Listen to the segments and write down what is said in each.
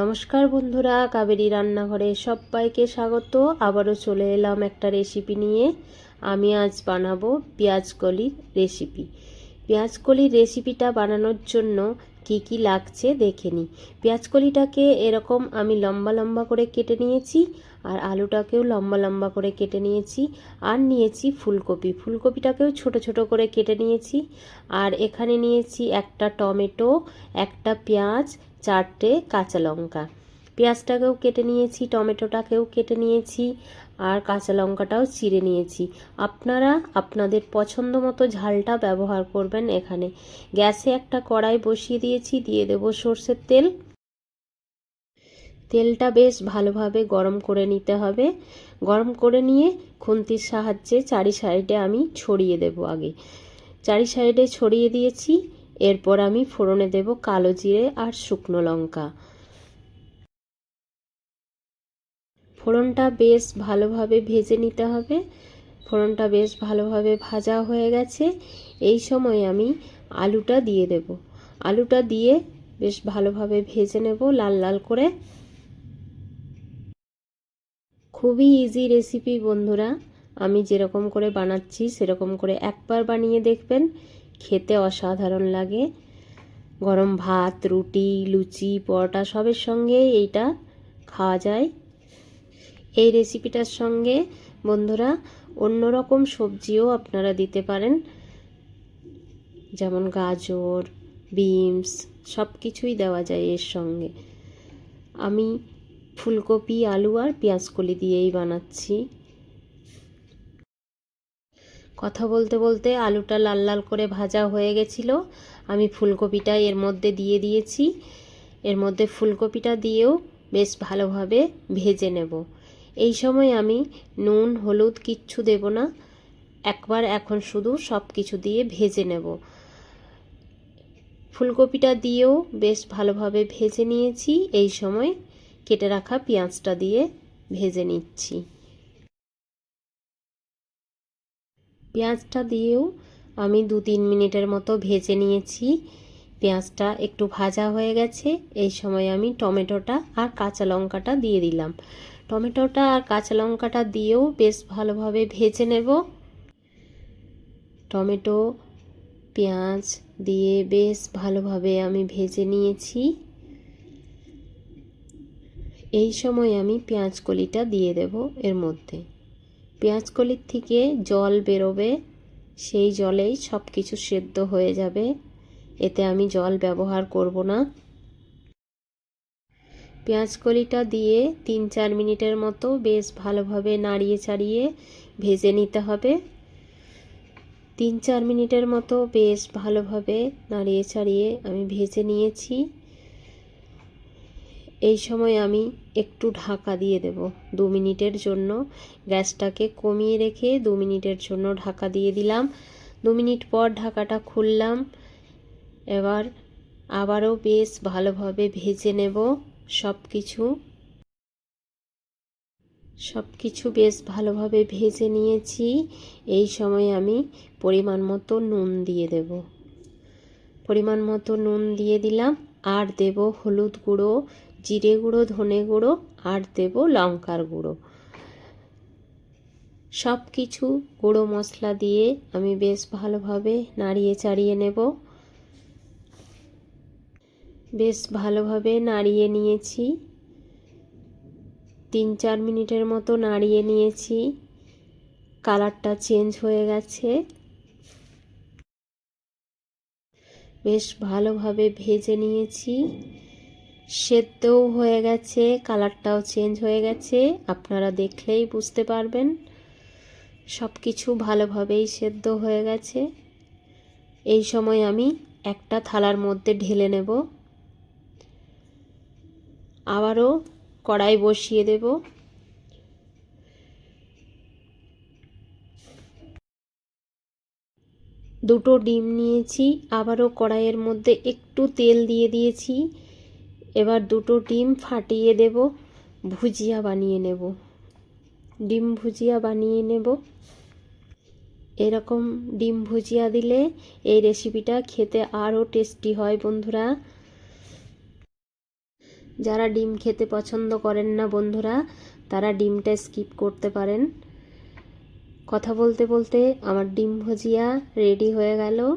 নমস্কার বন্ধুরা, কাবেরি রান্নাঘরে সবাইকে স্বাগত। আবারও চলে এলাম একটা রেসিপি নিয়ে। আমি আজ বানাবো পেঁয়াজ কলির রেসিপি পেঁয়াজ কলির রেসিপিটা বানানোর জন্য কি কি লাগছে দেখে নিই। পেঁয়াজ কলিটাকে এরকম আমি লম্বা লম্বা করে কেটে নিয়েছি আর আলুটাকেও লম্বা লম্বা করে কেটে নিয়েছি আর নিয়েছি ফুলকপি। ফুলকপিটাকেও ছোট ছোট করে কেটে নিয়েছি আর এখানে নিয়েছি একটা টমেটো, একটা পেঁয়াজ, চারটে কাঁচা লঙ্কা। পেঁয়াজটাকেও কেটে নিয়েছি, টমেটোটাকেও কেটে নিয়েছি আর কাঁচা লঙ্কাটাও চিড়ে নিয়েছি। আপনারা আপনাদের পছন্দ মতো ঝালটা ব্যবহার করবেন এখানে। গ্যাসে একটা কড়াই বসিয়ে দিয়েছি, দিয়ে দেবো সর্ষের তেল। তেলটা বেশ ভালোভাবে গরম করে নিতে হবে। গরম করে নিয়ে খুন্তির সাহায্যে চারি সাইডে আমি ছড়িয়ে দেব আগে। চারি সাইডে ছড়িয়ে দিয়েছি, এরপর আমি ফোড়নে দেব কালো জিরে আর শুকনো লঙ্কা। ফোড়নটা বেশ ভালোভাবে ভেজে নিতে হবে। ফোড়নটা বেশ ভালোভাবে ভাজা হয়ে গেছে। এই সময় আমি আলুটা দিয়ে দেব। আলুটা দিয়ে বেশ ভালোভাবে ভেজে নেব লাল লাল করে। খুবই ইজি রেসিপি বন্ধুরা। আমি যেরকম করে বানাচ্ছি, সেরকম করে একবার বানিয়ে দেখবেন। খেতে অসাধারণ লাগে। গরম ভাত, রুটি, লুচি, পরোটা সবের সঙ্গে এইটা খাওয়া যায়। এই রেসিপিটার সঙ্গে বন্ধুরা অন্য রকম সবজিও আপনারা দিতে পারেন। যেমন গাজর, বিনস সব কিছুই দেওয়া যায় এর সঙ্গে। আমি ফুলকপি, আলু আর পেঁয়াজকলি দিয়েই বানাচ্ছি। কথা বলতে বলতে আলুটা লাল লাল করে ভাজা হয়ে গেছিল। আমি ফুলকপিটা এর মধ্যে দিয়ে দিয়েছি। এর মধ্যে ফুলকপিটা দিয়েও বেশ ভালোভাবে ভেজে নেব। এই সময় আমি নুন, হলুদ কিচ্ছু দেব না। একবার এখন শুধু সব কিছু দিয়ে ভেজে নেব। ফুলকপিটা দিয়েও বেশ ভালোভাবে ভেজে নিয়েছি। এই সময় কেটে রাখা পেঁয়াজটা দিয়ে ভেজে নিচ্ছি। পেঁয়াজটা দিয়েও আমি দু তিন মিনিটের মতো ভেজে নিয়েছি। পেঁয়াজটা একটু ভাজা হয়ে গেছে। এই সময় আমি টমেটোটা আর কাঁচা লঙ্কাটা দিয়ে দিলাম। টমেটোটা আর কাঁচা লঙ্কাটা দিয়েও বেশ ভালোভাবে ভেজে নেব। টমেটো, পেঁয়াজ দিয়ে বেশ ভালোভাবে আমি ভেজে নিয়েছি। এই সময় আমি পেঁয়াজ কলিটা দিয়ে দেব এর মধ্যে। পেঁয়াজ কলির থেকে জল বেরোবে, সেই জলেই সব কিছু সেদ্ধ হয়ে যাবে। এতে আমি জল ব্যবহার করব না। পেঁয়াজ কলিটা দিয়ে তিন চার মিনিটের মতো বেশ ভালোভাবে নাড়িয়ে চাড়িয়ে ভেজে নিতে হবে। তিন চার মিনিটের মতো বেশ ভালোভাবে নাড়িয়ে চাড়িয়ে আমি ভেজে নিয়েছি। এই সময় আমি একটু ঢাকা দিয়ে দেব দু মিনিটের জন্য। গ্যাসটাকে কমিয়ে রেখে দু মিনিটের জন্য ঢাকা দিয়ে দিলাম। দু মিনিট পর ঢাকাটা খুললাম। এবার আবারও বেশ ভালোভাবে ভেজে নেব। সব কিছু সব কিছু বেশ ভালোভাবে ভেজে নিয়েছি। এই সময় আমি পরিমাণ মতো নুন দিয়ে দেব। পরিমাণ মতো নুন দিয়ে দিলাম। আর দেব হলুদ গুঁড়ো, জিরে গুঁড়ো, ধনে গুঁড়ো, আর দেব লঙ্কার গুঁড়ো। সব কিছু গুঁড়ো মশলা দিয়ে আমি বেশ ভালোভাবে নাড়িয়ে চাড়িয়ে নেব। বেশ ভালোভাবে নাড়িয়ে নিয়েছি। তিন চার মিনিটের মতো নাড়িয়ে নিয়েছি। কালারটা চেঞ্জ হয়ে গেছে। বেশ ভালোভাবে ভেজে নিয়েছি। সেদ্ধও হয়ে গেছে, কালারটাও চেঞ্জ হয়ে গেছে। আপনারা দেখলেই বুঝতে পারবেন। সব কিছু ভালোভাবেই সেদ্ধ হয়ে গেছে। এই সময় আমি একটা থালার মধ্যে ঢেলে নেব। আবারও কড়াই বসিয়ে দেব। দুটো ডিম নিয়েছি, আবারও কড়াইয়ের মধ্যে একটু তেল দিয়ে দিয়েছি। এবার দুটো ডিম ফাটিয়ে দেব, ভুজিয়া বানিয়ে নেব। ডিম ভুজিয়া বানিয়ে নেব। এরকম ডিম ভুজিয়া দিলে এই রেসিপিটা খেতে আরও টেস্টি হয় বন্ধুরা। যারা ডিম খেতে পছন্দ করেন না বন্ধুরা, তারা ডিমটা স্কিপ করতে পারেন। কথা বলতে বলতে আমার ডিম ভুজিয়া রেডি হয়ে গেল।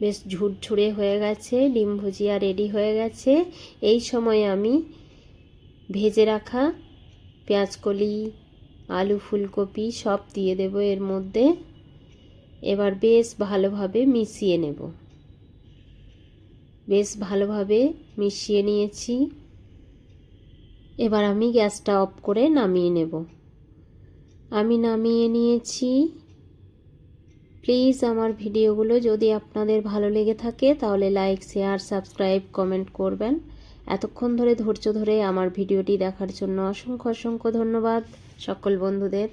বেশ ঝুরঝুরে হয়ে গেছে, ডিম ভুজিয়া রেডি হয়ে গেছে। এই সময় আমি ভেজে রাখা পেঁয়াজকলি আলু ফুলকপি সব দিয়ে দেব এর মধ্যে। এবার বেশ ভালোভাবে মিশিয়ে নেব। বেশ ভালোভাবে মিশিয়ে নিয়েছি। এবার আমি গ্যাসটা অফ করে নামিয়ে নেব। আমি নামিয়ে নিয়েছি। প্লিজ আমার ভিডিওগুলো যদি আপনাদের ভালো লেগে থাকে তাহলে লাইক, শেয়ার, সাবস্ক্রাইব, কমেন্ট করবেন। এতক্ষণ ধরে ধৈর্য ধরে আমার ভিডিওটি দেখার জন্য অসংখ্য অসংখ্য ধন্যবাদ সকল বন্ধুদের।